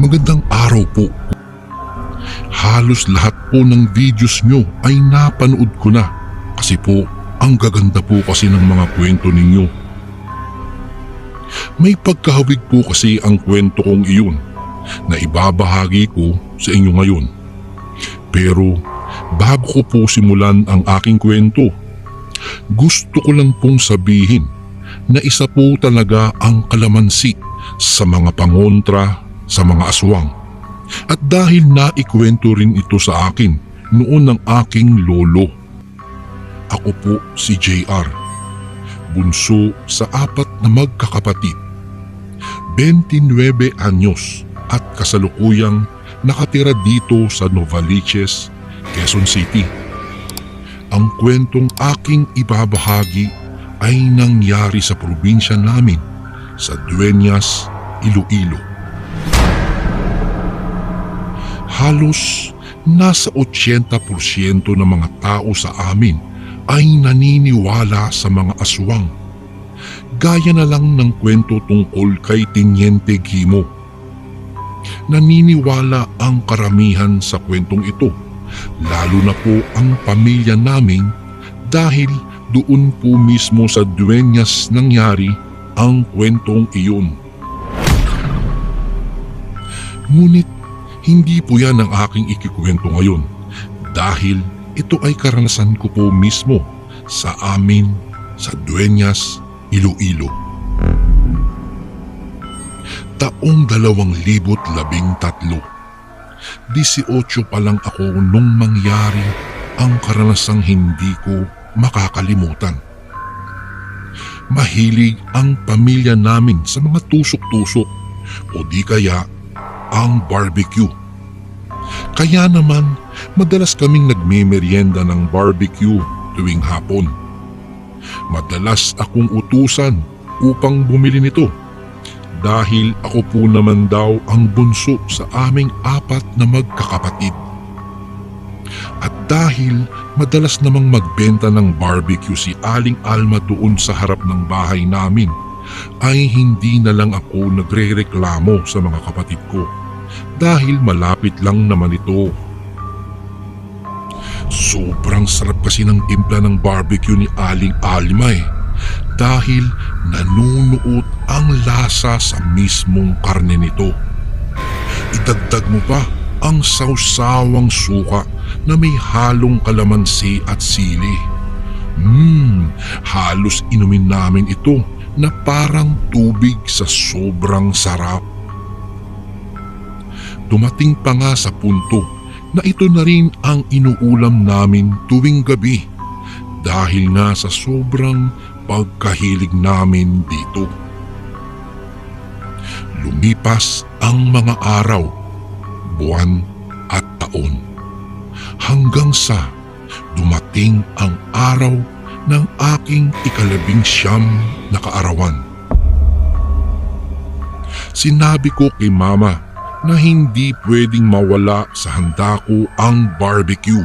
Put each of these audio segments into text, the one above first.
Magandang araw po. Halos lahat po ng videos nyo ay napanood ko na kasi po ang gaganda po kasi ng mga kwento ninyo. May pagkahawig po kasi ang kwento kong iyon na ibabahagi ko sa inyo ngayon. Pero bago ko po simulan ang aking kwento, gusto ko lang pong sabihin na isa po talaga ang kalamansi sa mga pangontra sa mga aswang. At dahil naikwento rin ito sa akin noon ng aking lolo. Ako po si JR, bunso sa apat na magkakapatid. 29 anyos at kasalukuyang nakatira dito sa Novaliches, Quezon City. Ang kwentong aking ibabahagi ay nangyari sa probinsya namin sa Dueñas, Iloilo. Halos nasa 80% ng mga tao sa amin ay naniniwala sa mga aswang. Gaya na lang ng kwento tungkol kay Tiniente Gimo. Naniniwala ang karamihan sa kwentong ito, lalo na po ang pamilya namin dahil doon po mismo sa Dueñas nangyari ang kwentong iyon. Ngunit hindi po yan ang aking ikikwento ngayon dahil ito ay karanasan ko po mismo sa amin sa Dueñas, Iloilo. Taong dalawang libot labing tatlo. 18 pa lang ako nung mangyari ang karanasang hindi ko makakalimutan. Mahilig ang pamilya namin sa mga tusok-tusok o di kaya ang barbecue. Kaya naman, madalas kaming nagmemeryenda ng barbecue tuwing hapon. Madalas akong utusan upang bumili nito dahil ako po naman daw ang bunso sa aming apat na magkakapatid. At dahil madalas namang magbenta ng barbecue si Aling Alma doon sa harap ng bahay namin, ay hindi na lang ako nagre-reklamo sa mga kapatid ko dahil malapit lang naman ito. Sobrang sarap kasi ng timpla ng barbecue ni Aling Alma eh dahil nanunuot ang lasa sa mismong karne nito. Idagdag mo pa ang sausawang suka na may halong kalamansi at sili. Hmm, halos inumin namin ito na parang tubig sa sobrang sarap. Dumating pa nga sa punto na ito na rin ang inuulam namin tuwing gabi dahil nga sa sobrang pagkahilig namin dito. Lumipas ang mga araw, buwan at taon hanggang sa dumating ang araw ng aking ikalabing siyam na kaarawan. Sinabi ko kay mama na hindi pwedeng mawala sa handa ko ang barbecue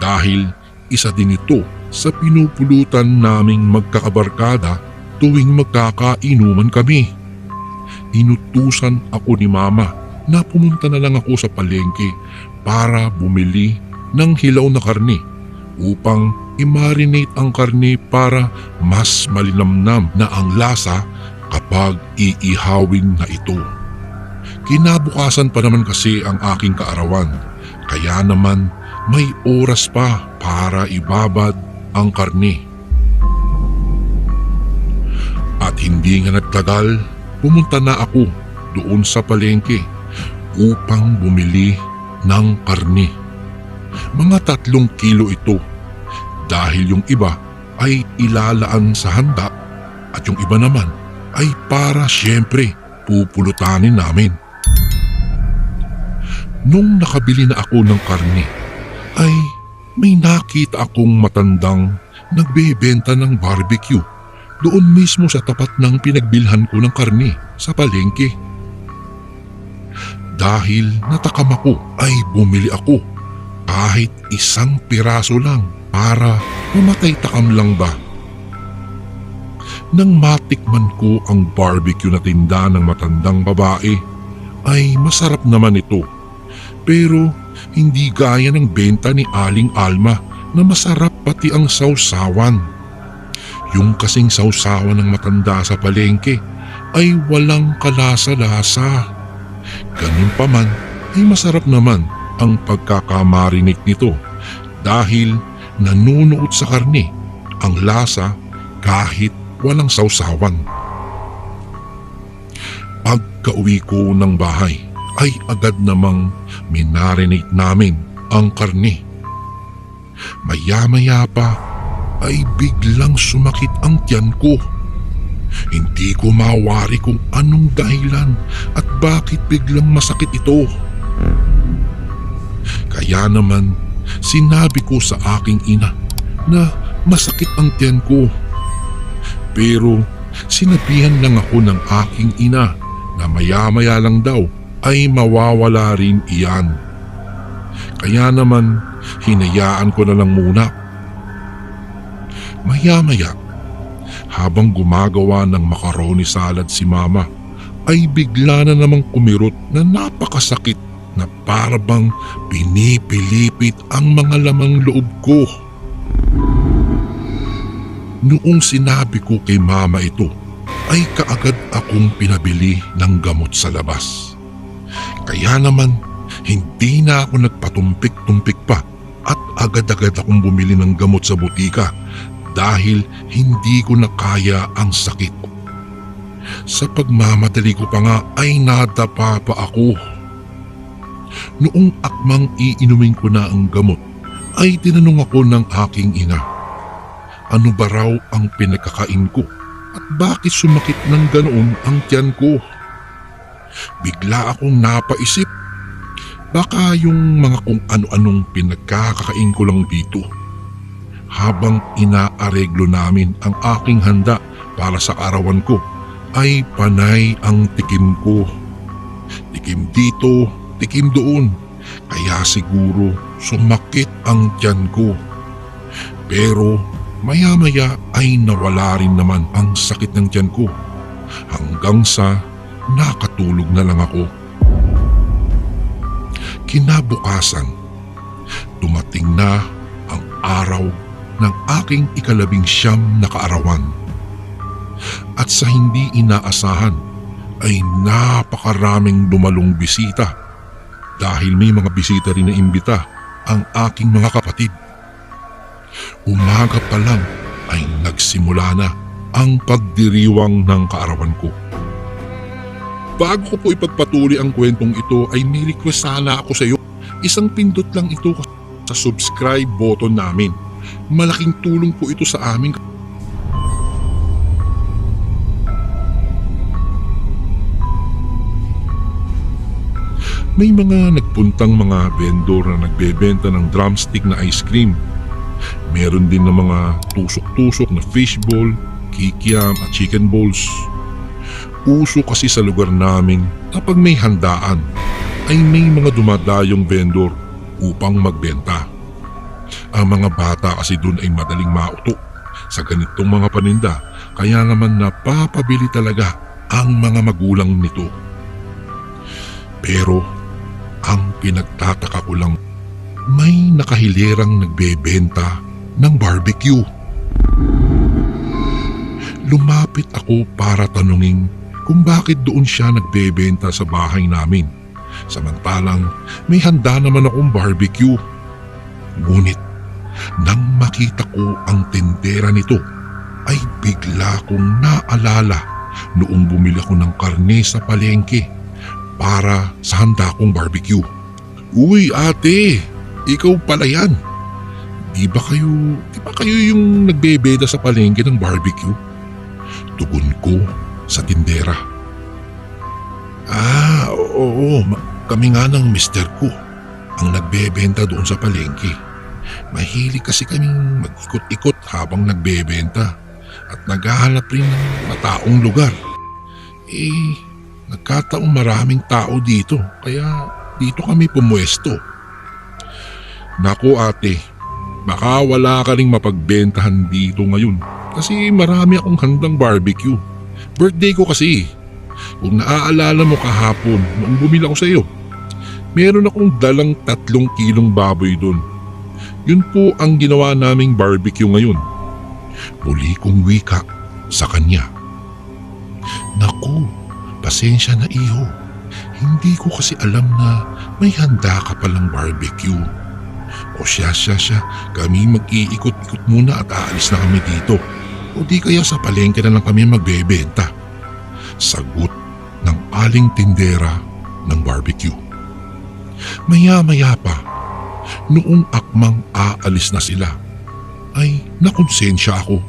dahil isa din ito sa pinupulutan naming magkakabarkada tuwing magkakainuman kami. Inutusan ako ni mama na pumunta na lang ako sa palengke para bumili ng hilaw na karne upang i-marinate ang karne para mas malinamnam na ang lasa kapag iihawin na ito. Kinabukasan pa naman kasi ang aking kaarawan kaya naman may oras pa para ibabad ang karne. At hindi nga nagtagal, pumunta na ako doon sa palengke upang bumili ng karne. Mga tatlong kilo ito dahil yung iba ay ilalaan sa handa at yung iba naman ay para siyempre pupulutanin namin. Nung nakabili na ako ng karne, ay may nakita akong matandang nagbebenta ng barbecue doon mismo sa tapat ng pinagbilhan ko ng karne sa palengke. Dahil natakam ako ay bumili ako kahit isang piraso lang para mamatay takam lang ba. Nang matikman ko ang barbecue na tinda ng matandang babae ay masarap naman ito. Pero hindi gaya ng benta ni Aling Alma na masarap pati ang sausawan. Yung kasing sausawan ng matanda sa palengke ay walang kalasa-lasa. Ganun pa man ay masarap naman ang pagkakamarinig nito dahil nanunuot sa karne ang lasa kahit walang sausawan. Pagka-uwi ko ng bahay ay agad namang minarinate namin ang karne. Maya-maya pa ay biglang sumakit ang tiyan ko. Hindi ko mawari kung anong dahilan at bakit biglang masakit ito. Kaya naman sinabi ko sa aking ina na masakit ang tiyan ko. Pero sinabihan lang ako ng aking ina na maya-maya lang daw ay mawawala rin iyan. Kaya naman hinayaan ko na lang muna. Maya-maya, habang gumagawa ng macaroni salad si mama, ay bigla na namang kumirot na napakasakit na parabang pinipilipit ang mga lamang loob ko. Noong sinabi ko kay mama ito, ay kaagad akong pinabili ng gamot sa labas. Kaya naman, hindi na ako nagpatumpik-tumpik pa at agad-agad akong bumili ng gamot sa butika dahil hindi ko na kaya ang sakit. Sa pagmamadali ko pa nga ay nadapa pa ako. Noong akmang iinumin ko na ang gamot, ay tinanong ako ng aking ina. Ano ba raw ang pinagkakain ko at bakit sumakit ng ganoon ang tiyan ko? Bigla akong napaisip. Baka yung mga kung ano-anong pinagkakakain ko lang dito. Habang inaareglo namin ang aking handa para sa arawan ko, ay panay ang tikim ko. Tikim dito, tikim doon. Kaya siguro sumakit ang tiyan ko. Pero maya-maya ay nawala rin naman ang sakit ng tiyan ko. Hanggang sa nakatulog na lang ako. Kinabukasan, dumating na ang araw ng aking ikalabing siyam na kaarawan. At sa hindi inaasahan ay napakaraming dumalong bisita dahil may mga bisita rin na imbita ang aking mga kapatid. Umaga pa lang ay nagsimula na ang pagdiriwang ng kaarawan ko. Bago ko po ipagpatuloy ang kwentong ito ay may request sana ako sa iyo. Isang pindot lang ito sa subscribe button namin. Malaking tulong po ito sa amin. May mga nagpuntang mga vendor na nagbebenta ng drumstick na ice cream. Meron din ng mga tusok-tusok na fishball, kikiam at chicken balls. Uso kasi sa lugar namin kapag may handaan ay may mga dumadayong vendor upang magbenta. Ang mga bata kasi doon ay madaling mauto sa ganitong mga paninda kaya naman napapabili talaga ang mga magulang nito. Pero ang pinagtataka ko lang may nakahilirang nagbebenta ng barbecue. Lumapit ako para tanungin kung bakit doon siya nagbebenta sa bahay namin. Samantalang may handa naman akong barbecue. Ngunit nang makita ko ang tindera nito ay bigla kong naalala noong bumili ako ng karne sa palengke para sa handa kong barbecue. Uy ate, ikaw pala yan. Di ba kayo, di ba kayo yung nagbebeda sa palengke ng barbecue? Tugon ko sa tindera. Ah, oo, kami nga ng mister ko ang nagbebenta doon sa palengke. Mahilig kasi kaming mag-ikot-ikot habang nagbebenta at naghahanap rin ng mataong lugar. Eh, nagkataong maraming tao dito kaya dito kami pumwesto. Naku ate, baka wala ka ring mapagbentahan dito ngayon kasi marami akong handang barbecue. Birthday ko kasi. Kung naaalala mo kahapon nung bumili ako sa iyo, meron akong dalang tatlong kilong baboy doon. Yun po ang ginawa naming barbecue ngayon. Muli kong wika sa kanya. Naku, pasensya na iho. Hindi ko kasi alam na may handa ka palang barbecue. O siya siya siya, kami mag-iikot-ikot muna at aalis na kami dito. O di kaya sa palengke na lang kami magbebenta. Sagot ng aling tindera ng barbecue. Maya-maya pa, noong akmang aalis na sila, ay nakonsensya ako.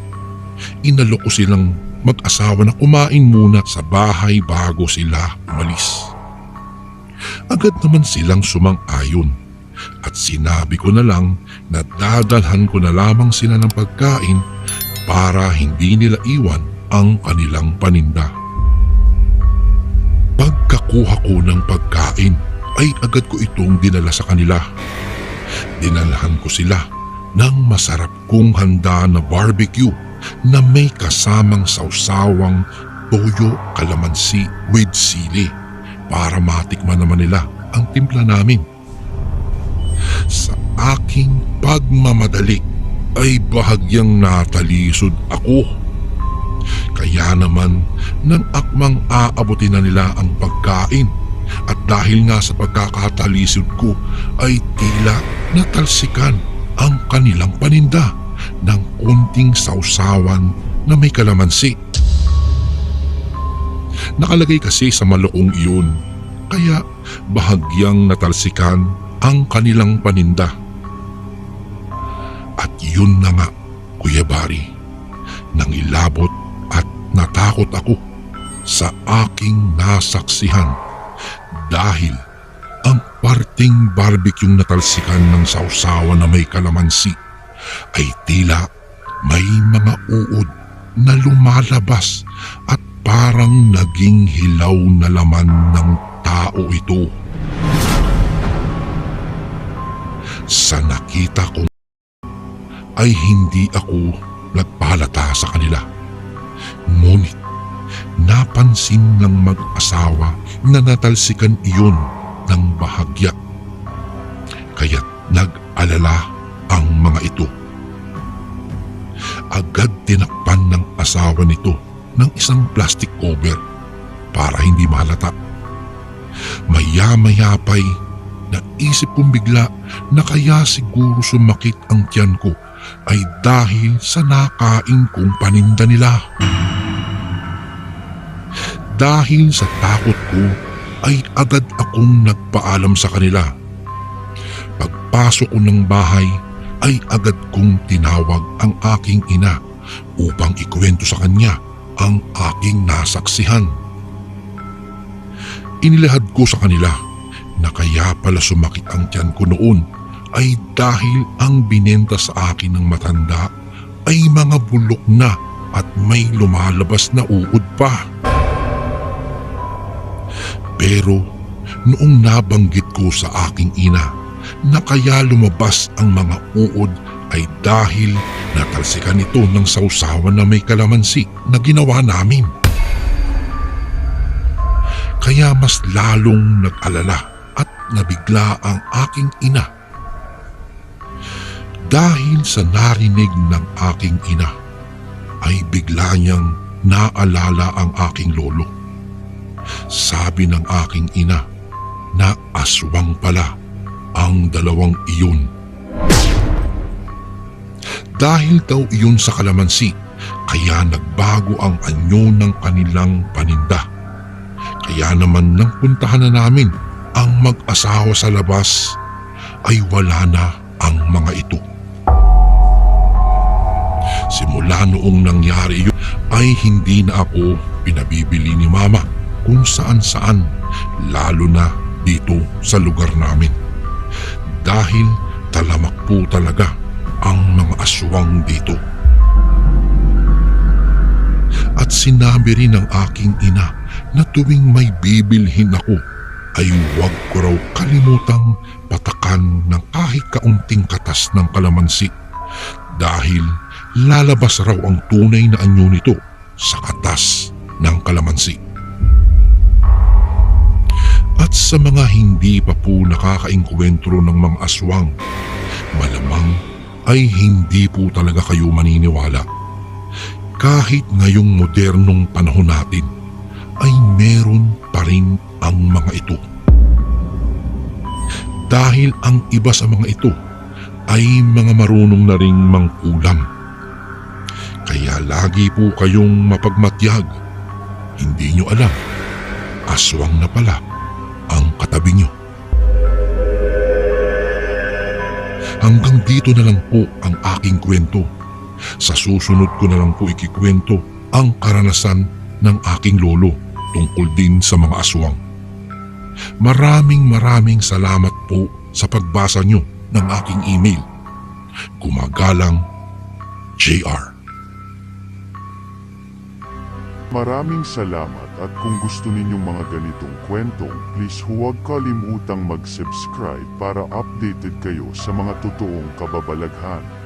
Inalok ko silang mag-asawa na kumain muna sa bahay bago sila umalis. Agad naman silang sumang-ayon at sinabi ko na lang na dadalhan ko na lamang sila ng pagkain para hindi nila iwan ang kanilang paninda. Pagkakuha ko ng pagkain ay agad ko itong dinala sa kanila. Dinalhan ko sila ng masarap kong handa na barbecue na may kasamang sausawang toyo kalamansi with sili para matikman naman nila ang timpla namin. Sa aking pagmamadali ay bahagyang natalisod ako. Kaya naman nang akmang aabutin na nila ang pagkain at dahil nga sa pagkakatalisod ko ay tila natalsikan ang kanilang paninda ng kunting sausawan na may kalamansi. Nakalagay kasi sa maloong iyon kaya bahagyang natalsikan ang kanilang paninda. Yun na nga, Kuya Bari, nang ilabot at natakot ako sa aking nasaksihan dahil ang parting barbecue natalsikan ng sausawa na may kalamansi ay tila may mga uod na lumalabas at parang naging hilaw na laman ng tao ito. Sa nakita ko ay hindi ako nagpalata sa kanila. Ngunit napansin ng mag-asawa na natalsikan iyon ng bahagya. Kaya't nag-alala ang mga ito. Agad tinakpan ng asawa nito ng isang plastic cover para hindi malata. Maya-maya pa'y naisip kong bigla na kaya siguro sumakit ang tiyan ko ay dahil sa nakain kong paninda nila. Dahil sa takot ko ay agad akong nagpaalam sa kanila. Pagpasok ko ng bahay ay agad kong tinawag ang aking ina upang ikwento sa kanya ang aking nasaksihan. Inilahad ko sa kanila na kaya pala sumakit ang tiyan ko noon ay dahil ang binenta sa akin ng matanda ay mga bulok na at may lumalabas na uod pa. Pero noong nabanggit ko sa aking ina na kaya lumabas ang mga uod ay dahil natalsikan ito ng sausawan na may kalamansi na ginawa namin. Kaya mas lalong nag-alala at nabigla ang aking ina. Dahil sa narinig ng aking ina ay bigla niyang naalala ang aking lolo. Sabi ng aking ina na aswang pala ang dalawang iyon. Dahil daw iyon sa kalamansi, kaya nagbago ang anyo ng kanilang paninda. Kaya naman nang puntahan na namin ang mag-asawa sa labas, ay wala na ang mga ito. Simula noong nangyari yun, ay hindi na ako pinabibili ni mama kung saan saan lalo na dito sa lugar namin. Dahil talamak po talaga ang mga aswang dito. At sinabi rin ng aking ina na tuwing may bibilhin ako ay huwag ko raw kalimutang patakan ng kahit kaunting katas ng kalamansi dahil lalabas raw ang tunay na anyo nito sa katas ng kalamansi. At sa mga hindi pa po nakakaengkwentro ng mga aswang, malamang ay hindi po talaga kayo maniniwala. Kahit ngayong modernong panahon natin, ay meron pa rin ang mga ito. Dahil ang iba sa mga ito ay mga marunong na ring mangkulam. Kaya lagi po kayong mapagmatyag. Hindi nyo alam, aswang na pala ang katabi nyo. Hanggang dito na lang po ang aking kwento. Sa susunod ko na lang po ikikwento ang karanasan ng aking lolo tungkol din sa mga aswang. Maraming maraming salamat po sa pagbasa nyo ng aking email. Gumagalang JR. Maraming salamat at kung gusto ninyong mga ganitong kwentong, please huwag kalimutang mag-subscribe para updated kayo sa mga totoong kababalaghan.